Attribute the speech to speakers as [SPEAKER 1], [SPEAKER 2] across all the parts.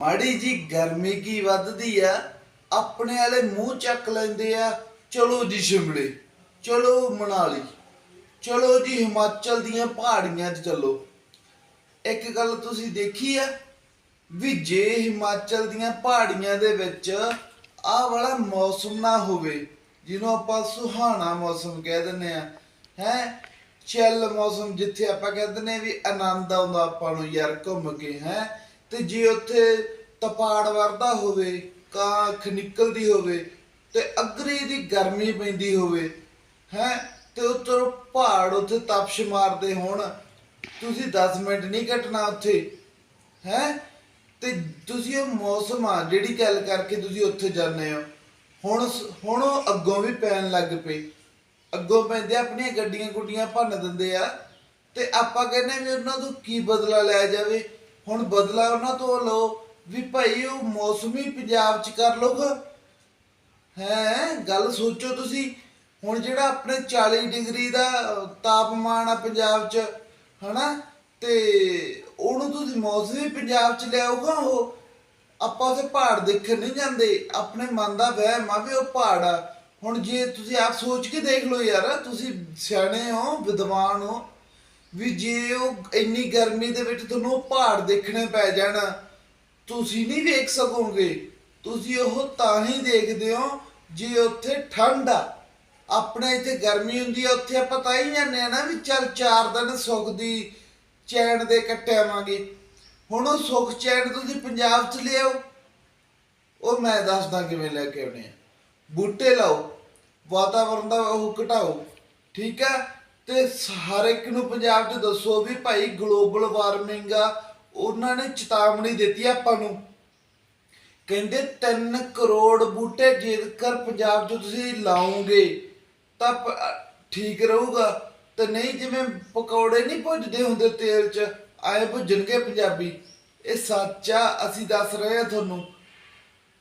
[SPEAKER 1] ਮਾੜੀ ਜੀ ਗਰਮੀ ਕੀ ਵੱਧਦੀ ਆ? ਆਪਣੇ ਵਾਲੇ ਮੂੰਹ ਚੱਕ ਲੈਂਦੇ ਆ, ਚਲੋ ਜੀ ਸ਼ਿਮਲੇ, ਚਲੋ ਮਨਾਲੀ, ਚਲੋ ਜੀ ਹਿਮਾਚਲ ਦੀਆਂ ਪਹਾੜੀਆਂ 'ਚ ਚੱਲੋ। ਇੱਕ ਗੱਲ ਤੁਸੀਂ ਦੇਖੀ ਆ ਵੀ ਜੇ ਹਿਮਾਚਲ ਦੀਆਂ ਪਹਾੜੀਆਂ ਦੇ ਵਿੱਚ ਆਹ ਵਾਲਾ ਮੌਸਮ ਨਾ ਹੋਵੇ, ਜਿਹਨੂੰ ਆਪਾਂ ਸੁਹਾਣਾ ਮੌਸਮ ਕਹਿ ਦਿੰਦੇ ਆ, ਹੈ? ਚੱਲ ਮੌਸਮ ਜਿੱਥੇ ਆਪਾਂ ਕਹਿ ਦਿੰਦੇ ਹਾਂ ਵੀ ਆਨੰਦ ਆਉਂਦਾ ਆਪਾਂ ਨੂੰ ਯਾਰ ਘੁੰਮ ਕੇ, ਹੈ? ਤੇ ਜੇ ਉੱਥੇ ਤਪਾੜ ਵਰਦਾ ਹੋਵੇ ਕਾਂ ਨਿਕਲਦੀ ਹੋਵੇ ਤੇ ਅਗਰੀ ਦੀ ਗਰਮੀ ਪੈਂਦੀ ਹੋਵੇ, ਹੈ, ਤੇ ਉੱਤੋਂ ਪਹਾੜ ਉੱਥੇ ਤਪਸ਼ ਮਾਰਦੇ ਹੋਣ, ਤੁਸੀਂ 10 ਮਿੰਟ ਨਹੀਂ ਕੱਟਣਾ ਉੱਥੇ, ਹੈ? ਤੇ ਤੁਸੀਂ ਉਹ ਮੌਸਮ ਆ ਜਿਹੜੀ ਗੱਲ ਕਰਕੇ ਤੁਸੀਂ ਉੱਥੇ ਜਾਂਦੇ ਹੋ, ਹੁਣ ਹੁਣ ਉਹ ਅੱਗੋਂ ਵੀ ਪੈਣ ਲੱਗ ਪਏ ਅੱਗੋਂ ਪੈਂਦੇ ਆਪਣੀਆਂ ਗੱਡੀਆਂ ਗੁੱਡੀਆਂ ਭੰਨ ਦਿੰਦੇ ਆ, ਤੇ ਆਪਾਂ ਕਹਿੰਦੇ ਵੀ ਉਹਨਾਂ ਤੋਂ ਕੀ ਬਦਲਾ ਲਿਆ ਜਾਵੇ? ਹੁਣ ਬਦਲਾ ਉਹਨਾਂ ਤੋਂ ਲਓ ਵੀ ਭਾਈ ਉਹ ਮੌਸਮੀ ਪੰਜਾਬ ਚ ਕਰ ਲਓਗਾ ਹੈ, ਗੱਲ ਸੋਚੋ ਤੁਸੀਂ। ਹੁਣ ਜਿਹੜਾ ਆਪਣੇ 40 ਡਿਗਰੀ ਦਾ ਤਾਪਮਾਨ ਆ ਪੰਜਾਬ 'ਚ, ਹਨਾ? ਤੇ ਉਹਨੂੰ ਤੁਸੀਂ ਮੌਸਮੀ ਪੰਜਾਬ 'ਚ ਲਿਆਓਗਾ ਉਹ। ਆਪਾਂ ਉਥੇ ਪਹਾੜ ਦੇਖਣ ਨਹੀਂ ਜਾਂਦੇ। ਆਪਣੇ ਮਨ ਦਾ ਵਹਿਮ ਆ ਵੀ ਉਹ ਪਹਾੜ ਆ। ਹੁਣ ਜੇ ਤੁਸੀਂ ਆਪ ਸੋਚ ਕੇ ਦੇਖ ਲਓ ਯਾਰ, ਤੁਸੀਂ ਸਿਆਣੇ ਹੋ, ਵਿਦਵਾਨ ਹੋ ਵੀ ਜੇ ਉਹ ਇੰਨੀ ਗਰਮੀ ਦੇ ਵਿੱਚ ਤੁਹਾਨੂੰ ਉਹ ਪਹਾੜ ਦੇਖਣੇ ਪੈ ਜਾਣ, ਤੁਸੀਂ ਨਹੀਂ ਵੇਖ ਸਕੋਗੇ। ਤੁਸੀਂ ਉਹ ਤਾਂ ਹੀ ਦੇਖਦੇ ਹੋ ਜੇ ਉੱਥੇ ਠੰਡ ਆ। ਆਪਣੇ ਇੱਥੇ ਗਰਮੀ ਹੁੰਦੀ ਆ, ਉੱਥੇ ਆਪਾਂ ਤਾਂ ਹੀ ਜਾਂਦੇ ਆ ਨਾ ਵੀ ਚੱਲ ਚਾਰ ਦਿਨ ਸੁੱਖ ਦੀ ਚੈਨ ਦੇ ਕੱਟਿਆਵਾਂਗੇ ਹੁਣ ਉਹ ਸੁੱਖ ਚੈਨ ਤੁਸੀਂ ਪੰਜਾਬ 'ਚ ਲਿਆਓ। ਉਹ ਮੈਂ ਦੱਸਦਾ ਕਿਵੇਂ ਲੈ ਕੇ ਆਉਣੇ ਆ। ਬੂਟੇ ਲਾਓ, ਵਾਤਾਵਰਨ ਦਾ ਉਹ ਘਟਾਓ, ਠੀਕ ਆ? ਤੇ ਹਰ ਇੱਕ ਨੂੰ ਪੰਜਾਬ 'ਚ ਦੱਸੋ ਵੀ ਭਾਈ ਗਲੋਬਲ ਵਾਰਮਿੰਗ ਆ, ਉਹਨਾਂ ਨੇ ਚੇਤਾਵਨੀ ਦਿੱਤੀ ਆਪਾਂ ਨੂੰ। ਕਹਿੰਦੇ 3 ਕਰੋੜ ਬੂਟੇ ਜੇਕਰ ਪੰਜਾਬ 'ਚ ਤੁਸੀਂ ਲਾਓਗੇ, ਤਾਂ ਠੀਕ ਰਹੂਗਾ। ਤੇ ਨਹੀਂ ਜਿਵੇਂ ਪਕੌੜੇ ਨਹੀਂ ਭੁੱਜਦੇ ਹੁੰਦੇ ਤੇਲ 'ਚ, ਆਏ ਭੁੱਜਣਗੇ ਪੰਜਾਬੀ। ਇਹ ਸੱਚ ਆ, ਅਸੀਂ ਦੱਸ ਰਹੇ ਆ ਤੁਹਾਨੂੰ।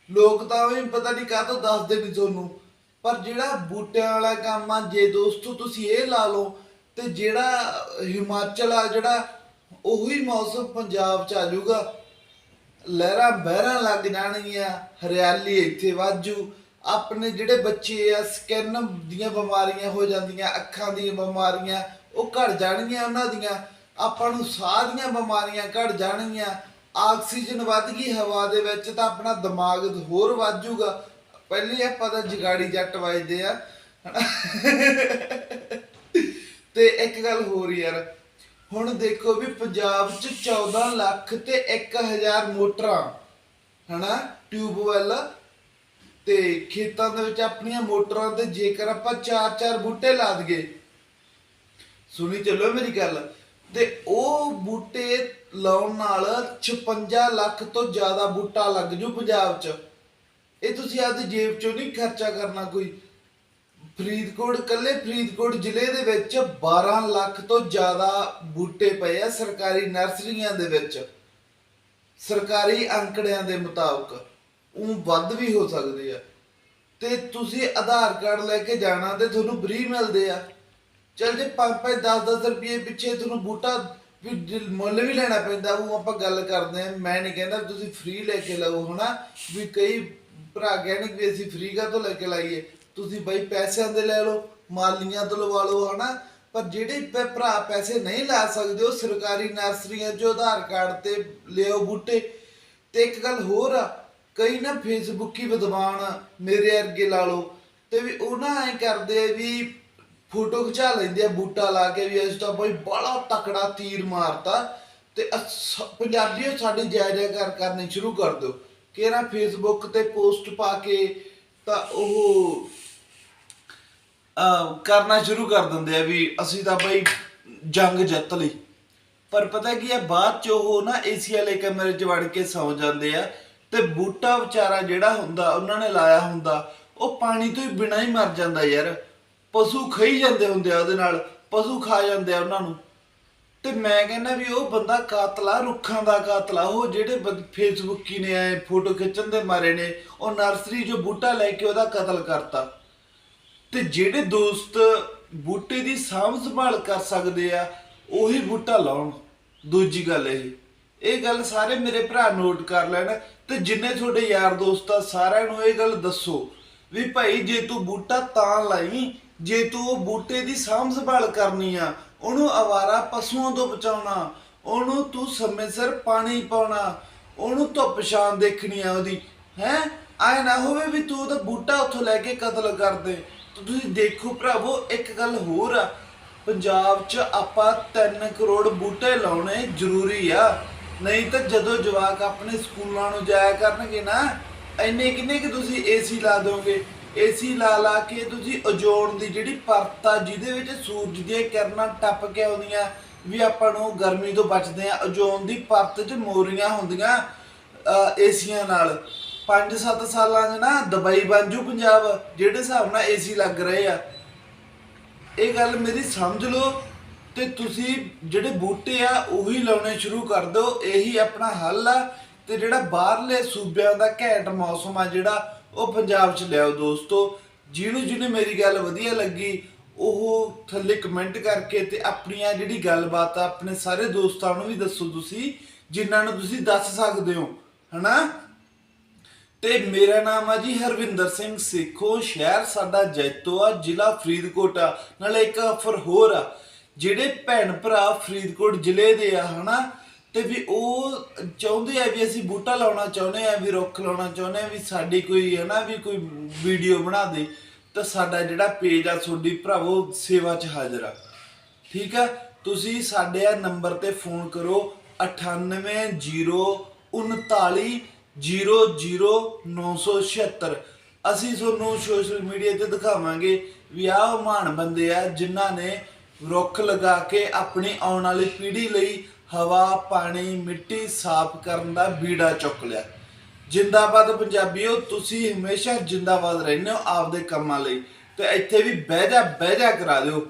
[SPEAKER 1] ਲੋਕ ਤਾਂ ਵੀ ਪਤਾ ਨਹੀਂ ਕਾਹ ਤੋਂ ਦੱਸਦੇ ਨਹੀਂ ਤੁਹਾਨੂੰ। ਪਰ ਜਿਹੜਾ ਬੂਟਿਆਂ ਵਾਲਾ ਕੰਮ ਆ, ਜੇ ਦੋਸਤੋ ਤੁਸੀਂ ਇਹ ਲਾ ਲਓ, ਤੇ ਜਿਹੜਾ ਹਿਮਾਚਲ ਆ, ਜਿਹੜਾ ਉਹੀ ਮੌਸਮ ਪੰਜਾਬ 'ਚ ਆ ਜਾਊਗਾ। ਲਹਿਰਾਂ ਬਹਿਰਾਂ ਲੱਗ ਜਾਣਗੀਆਂ, ਹਰਿਆਲੀ ਇੱਥੇ ਵਾਜੂ ਆਪਣੇ ਜਿਹੜੇ ਬੱਚੇ ਆ ਸਕਿਨ ਦੀਆਂ ਬਿਮਾਰੀਆਂ ਹੋ ਜਾਂਦੀਆਂ, ਅੱਖਾਂ ਦੀਆਂ ਬਿਮਾਰੀਆਂ, ਉਹ ਘਟ ਜਾਣਗੀਆਂ ਉਹਨਾਂ ਦੀਆਂ। ਆਪਾਂ ਨੂੰ ਸਾਹ ਦੀਆਂ ਬਿਮਾਰੀਆਂ ਘਟ ਜਾਣਗੀਆਂ। ਆਕਸੀਜਨ ਵੱਧ ਗਈ ਹਵਾ ਦੇ ਵਿੱਚ, ਤਾਂ ਆਪਣਾ ਦਿਮਾਗ ਹੋਰ ਵੱਧ ਵਾਜੂਗਾ ਪਹਿਲੀ ਆਪਾਂ ਤਾਂ ਜਗਾੜੀ ਜੱਟ ਵੱਜਦੇ ਆ। ਤੇ ਇੱਕ ਗੱਲ ਹੋਰ ਯਾਰ, ਹੁਣ ਦੇਖੋ ਵੀ ਪੰਜਾਬ 'ਚ 14 ਲੱਖ ਤੇ 1000 ਮੋਟਰਾਂ, ਹਨਾ, ਟਿਊਬਵੈਲ ਤੇ ਖੇਤਾਂ ਦੇ ਵਿੱਚ ਆਪਣੀਆਂ ਮੋਟਰਾਂ ਤੇ ਜੇਕਰ ਆਪਾਂ ਚਾਰ ਚਾਰ ਬੂਟੇ ਲਾ ਦਈਏ। ਸੁਣੀ ਚੱਲੋ ਮੇਰੀ ਗੱਲ, ਤੇ ਉਹ ਬੂਟੇ ਲਾਉਣ ਨਾਲ 56 ਲੱਖ ਤੋਂ ਜ਼ਿਆਦਾ ਬੂਟਾ ਲੱਗ ਜੂ ਪੰਜਾਬ 'ਚ। ਇਹ ਤੁਸੀਂ ਆਪਦੀ ਜੇਬ 'ਚੋਂ ਨਹੀਂ ਖਰਚਾ ਕਰਨਾ ਕੋਈ। ਫਰੀਦਕੋਟ, ਕੱਲੇ ਫਰੀਦਕੋਟ ਜ਼ਿਲ੍ਹੇ ਦੇ ਵਿੱਚ 12 ਲੱਖ ਤੋਂ ਜ਼ਿਆਦਾ ਬੂਟੇ ਪਏ ਆ ਸਰਕਾਰੀ ਨਰਸਰੀਆਂ ਦੇ ਵਿੱਚ। ਸਰਕਾਰੀ ਅੰਕੜਿਆਂ ਦੇ ਮੁਤਾਬਕ ਉਹ ਵੱਧ ਵੀ ਹੋ ਸਕਦੇ ਆ। ਤੇ ਤੁਸੀਂ ਆਧਾਰ ਕਾਰਡ ਲੈ ਕੇ ਜਾਣਾ ਤੇ ਤੁਹਾਨੂੰ ਫ੍ਰੀ ਮਿਲਦੇ ਆ। ਚਲ ਜੇ 5-5 10-10 ਰੁਪਏ ਪਿੱਛੇ ਤੁਹਾਨੂੰ ਬੂਟਾ ਵੀ ਮੁੱਲ ਵੀ ਲੈਣਾ ਪੈਂਦਾ, ਉਹ ਆਪਾਂ ਗੱਲ ਕਰਦੇ ਆ। ਮੈਂ ਨਹੀਂ ਕਹਿੰਦਾ ਵੀ ਤੁਸੀਂ ਫ੍ਰੀ ਲੈ ਕੇ ਲਓ ਹਨਾ, ਵੀ ਕਈ ਭਰਾ ਕਹਿਣਗੇ ਵੀ ਅਸੀਂ ਫ੍ਰੀ ਕਾ ਤੋਂ ਲੈ ਕੇ ਲਾਈਏ? ਤੁਸੀਂ ਬਾਈ ਪੈਸਿਆਂ ਦੇ ਲੈ ਲਓ, ਮਾਲੀਆਂ ਤੋਂ ਲਵਾ ਲਓ, ਹਨਾ? ਪਰ ਜਿਹੜੇ ਪ- ਭਰਾ ਪੈਸੇ ਨਹੀਂ ਲਾ ਸਕਦੇ, ਉਹ ਸਰਕਾਰੀ ਨਰਸਰੀਆਂ 'ਚੋਂ ਆਧਾਰ ਕਾਰਡ ਤੇ ਲਿਓ ਬੂਟੇ। ਤੇ ਇੱਕ ਗੱਲ ਹੋਰ ਆ, ਕਈ ਨਾ ਫੇਸਬੁੱਕ ਹੀ ਵਿਦਵਾਨ ਮੇਰੇ ਅਰਗੇ ਲਾ ਲਓ। ਤੇ ਵੀ ਉਹ ਨਾ ਐ ਕਰਦੇ ਆ ਵੀ ਫੋਟੋ ਖਿਚਾ ਲੈਂਦੇ ਆ ਬੂਟਾ ਲਾ ਕੇ ਵੀ ਇਸ ਤਾਂ ਬਈ ਬੜਾ ਤਕੜਾ ਤੀਰ ਮਾਰਤਾ। ਤੇ ਅਸ- ਪੰਜਾਬੀਓ ਸਾਡੀ ਜੈ ਕਰ ਕਰਨੀ ਸ਼ੁਰੂ ਕਰ ਦਿਓ। ਕਿ ਨਾ ਫੇਸਬੁੱਕ ਤੇ ਪੋਸਟ ਪਾ ਕੇ ਤਾਂ ਉਹ, ਅਹ, ਕਰਨਾ ਸ਼ੁਰੂ ਕਰ ਦਿੰਦੇ ਆ ਵੀ ਅਸੀਂ ਤਾਂ ਬਈ ਜੰਗ ਜਿੱਤ ਲਈ। ਪਰ ਪਤਾ ਕੀ ਆ, ਬਾਅਦ ਚ ਉਹ ਨਾ ਏਸੀ ਵਾਲੇ ਕਮਰੇ 'ਚ ਵੜ ਕੇ ਸੌ ਜਾਂਦੇ ਆ ਤੇ ਬੂਟਾ ਵਿਚਾਰਾ ਜਿਹੜਾ ਹੁੰਦਾ, ਉਹਨਾਂ ਨੇ ਲਾਇਆ ਹੁੰਦਾ, ਉਹ ਪਾਣੀ ਤੋਂ ਹੀ ਬਿਨਾਂ ਹੀ ਮਰ ਜਾਂਦਾ ਯਾਰ। ਪਸ਼ੂ ਖਾਈ ਜਾਂਦੇ ਹੁੰਦੇ ਆ ਉਹਦੇ ਨਾਲ, ਪਸ਼ੂ ਖਾ ਜਾਂਦੇ ਆ ਉਹਨਾਂ ਨੂੰ। ਤੇ ਮੈਂ ਕਹਿੰਦਾ ਵੀ ਉਹ ਬੰਦਾ ਕਾਤਲਾ, ਰੁੱਖਾਂ ਦਾ ਕਾਤਲਾ, ਉਹ ਜਿਹੜੇ ਬੰ- ਫੇਸਬੁੱਕੀ ਨੇ ਆਏ ਫੋਟੋ ਖਿੱਚਣ ਦੇ ਮਾਰੇ ਨੇ, ਉਹ ਨਰਸਰੀ 'ਚੋਂ ਬੂਟਾ ਲੈ ਕੇ ਉਹਦਾ ਕਤਲ ਕਰਤਾ। ਤੇ ਜਿਹੜੇ ਦੋਸਤ ਬੂਟੇ ਦੀ ਸਾਂਭ ਸੰਭਾਲ ਕਰ ਸਕਦੇ ਆ, ਉਹੀ ਬੂਟਾ ਲਾਉਣ। ਦੂਜੀ ਗੱਲ ਇਹ ਇਹ ਗੱਲ ਸਾਰੇ ਮੇਰੇ ਭਰਾ ਨੋਟ ਕਰ ਲੈਣ ਤੇ ਜਿੰਨੇ ਤੁਹਾਡੇ ਯਾਰ ਦੋਸਤ ਆ, ਸਾਰਿਆਂ ਨੂੰ ਇਹ ਗੱਲ ਦੱਸੋ ਵੀ ਭਾਈ ਜੇ ਤੂੰ ਬੂਟਾ ਤਾਂ ਲਾਈ ਜੇ ਤੂੰ ਬੂਟੇ ਦੀ ਸਾਂਭ ਸੰਭਾਲ ਕਰਨੀ ਆ, ਉਹਨੂੰ ਆਵਾਰਾ ਪਸ਼ੂਆਂ ਤੋਂ ਬਚਾਉਣਾ, ਉਹਨੂੰ ਤੂੰ ਸਮੇਂ ਸਿਰ ਪਾਣੀ ਪਾਉਣਾ, ਉਹਨੂੰ ਧੁੱਪ ਛਾਂ ਦੇਖਣੀ ਆ ਉਹਦੀ, ਹੈ? ਆਏ ਨਾ ਹੋਵੇ ਵੀ ਤੂੰ ਉਹਦਾ ਬੂਟਾ ਉੱਥੋਂ ਲੈ ਕੇ ਕਤਲ ਕਰ ਦੇ। ਤੁਸੀਂ ਦੇਖੋ ਭਰਾਵੋ, ਇੱਕ ਗੱਲ ਹੋਰ ਆ। ਪੰਜਾਬ 'ਚ ਆਪਾਂ 3 ਕਰੋੜ ਬੂਟੇ ਲਾਉਣੇ ਜ਼ਰੂਰੀ ਆ। ਨਹੀਂ ਤਾਂ ਜਦੋਂ ਜਵਾਕ ਆਪਣੇ ਸਕੂਲਾਂ ਨੂੰ ਜਾਇਆ ਕਰਨਗੇ ਨਾ, ਇੰਨੇ ਕਿੰਨੇ ਕਿ ਤੁਸੀਂ ਏਸੀ ਲਾ ਦੋਗੇ ਏਸੀ ਲਾ ਲਾ ਕੇ ਤੁਸੀਂ ਓਜ਼ੋਨ ਦੀ ਜਿਹੜੀ ਪਰਤ ਆ, ਜਿਹਦੇ ਵਿੱਚ ਸੂਰਜ ਦੀਆਂ ਕਿਰਨਾਂ ਟੱਪ ਕੇ ਆਉਂਦੀਆਂ, ਵੀ ਆਪਾਂ ਨੂੰ ਗਰਮੀ ਤੋਂ ਬਚਦੇ ਆ ਓਜ਼ੋਨ ਦੀ ਪਰਤ 'ਚ ਮੋਰੀਆਂ ਹੁੰਦੀਆਂ ਏਸੀਆਂ ਨਾਲ। 5-7 ਸਾਲਾਂ 'ਚ ਨਾ ਦੁਬਈ ਬਣ ਜੂ ਪੰਜਾਬ, ਜਿਹੜੇ ਹਿਸਾਬ ਨਾਲ ਏਸੀ ਲੱਗ ਰਹੇ ਆ। ਇਹ ਗੱਲ ਮੇਰੀ ਸਮਝ ਲਓ ਤੇ ਤੁਸੀਂ ਜਿਹੜੇ ਬੂਟੇ ਆ, ਉਹੀ ਲਾਉਣੇ ਸ਼ੁਰੂ ਕਰ ਦਿਓ। ਇਹੀ ਆਪਣਾ ਹੱਲ ਆ ਤੇ ਜਿਹੜਾ ਬਾਹਰਲੇ ਸੂਬਿਆਂ ਦਾ ਘੈਂਟ ਮੌਸਮ ਆ, ਜਿਹੜਾ ਉਹ ਪੰਜਾਬ 'ਚ ਲਿਆਓ ਦੋਸਤੋ। ਜਿਹਨੂੰ ਜਿਹਨੂੰ ਮੇਰੀ ਗੱਲ ਵਧੀਆ ਲੱਗੀ, ਉਹ ਥੱਲੇ ਕਮੈਂਟ ਕਰਕੇ ਤੇ ਆਪਣੀਆਂ ਜਿਹੜੀ ਗੱਲਬਾਤ ਆ, ਆਪਣੇ ਸਾਰੇ ਦੋਸਤਾਂ ਨੂੰ ਵੀ ਦੱਸੋ ਤੁਸੀਂ, ਜਿਨ੍ਹਾਂ ਨੂੰ ਤੁਸੀਂ ਦੱਸ ਸਕਦੇ ਹੋ, ਹਨਾ? ਤੇ ਮੇਰਾ ਨਾਮ ਆ ਜੀ ਹਰਵਿੰਦਰ ਸਿੰਘ ਸੇਖੋ, ਸ਼ਹਿਰ ਸਾਡਾ ਜੈਤੋ ਆ ਜ਼ਿਲ੍ਹਾ ਫਰੀਦਕੋਟ ਆ। ਨਾਲੇ ਇੱਕ ਅਫਰ ਹੋਰ ਆ, ਜਿਹੜੇ ਭੈਣ ਭਰਾ ਫਰੀਦਕੋਟ ਜ਼ਿਲ੍ਹੇ ਦੇ ਆ, ਹਨਾ? ਤੇ ਵੀ ਉਹ ਚਾਹੁੰਦੇ ਆ ਵੀ ਅਸੀਂ ਬੂਟਾ ਲਾਉਣਾ ਚਾਹੁੰਦੇ ਆ, ਵੀ ਰੁੱਖ ਲਾਉਣਾ ਚਾਹੁੰਦੇ ਆ, ਵੀ ਸਾਡੀ ਕੋਈ ਹੈ ਨਾ, ਵੀ ਕੋਈ ਵੀਡੀਓ ਬਣਾ ਦੇ, ਤਾਂ ਸਾਡਾ ਜਿਹੜਾ ਪੇਜ ਆ, ਤੁਹਾਡੀ ਭਰਾਵੋ ਸੇਵਾ 'ਚ ਹਾਜ਼ਰ ਆ। ਠੀਕ ਆ? ਤੁਸੀਂ ਸਾਡੇ ਆ ਨੰਬਰ ਤੇ ਫੋਨ ਕਰੋ 9809300976 ਅਸੀਂ ਤੁਹਾਨੂੰ ਸੋਸ਼ਲ ਮੀਡੀਆ ਤੇ ਦਿਖਾਵਾਂਗੇ ਵੀ ਆਹ ਉਹ ਮਹਾਨ ਬੰਦੇ ਆ, ਜਿਨ੍ਹਾਂ ਨੇ ਰੁੱਖ ਲਗਾ ਕੇ ਆਪਣੀ ਆਉਣ ਵਾਲੀ ਪੀੜ੍ਹੀ ਲਈ ਹਵਾ, ਪਾਣੀ, ਮਿੱਟੀ ਸਾਫ਼ ਕਰਨ ਦਾ ਬੀੜਾ ਚੁੱਕ ਲਿਆ। ਜਿੰਦਾਬਾਦ ਪੰਜਾਬੀਓ, ਤੁਸੀਂ ਹਮੇਸ਼ਾ ਜਿੰਦਾਬਾਦ ਰਹਿੰਦੇ ਹੋ ਆਪਦੇ ਕੰਮਾਂ ਲਈ। ਤੇ ਇੱਥੇ ਵੀ ਬਹਿ ਜਾ ਬਹਿ ਜਾ ਕਰਾ ਦਿਓ।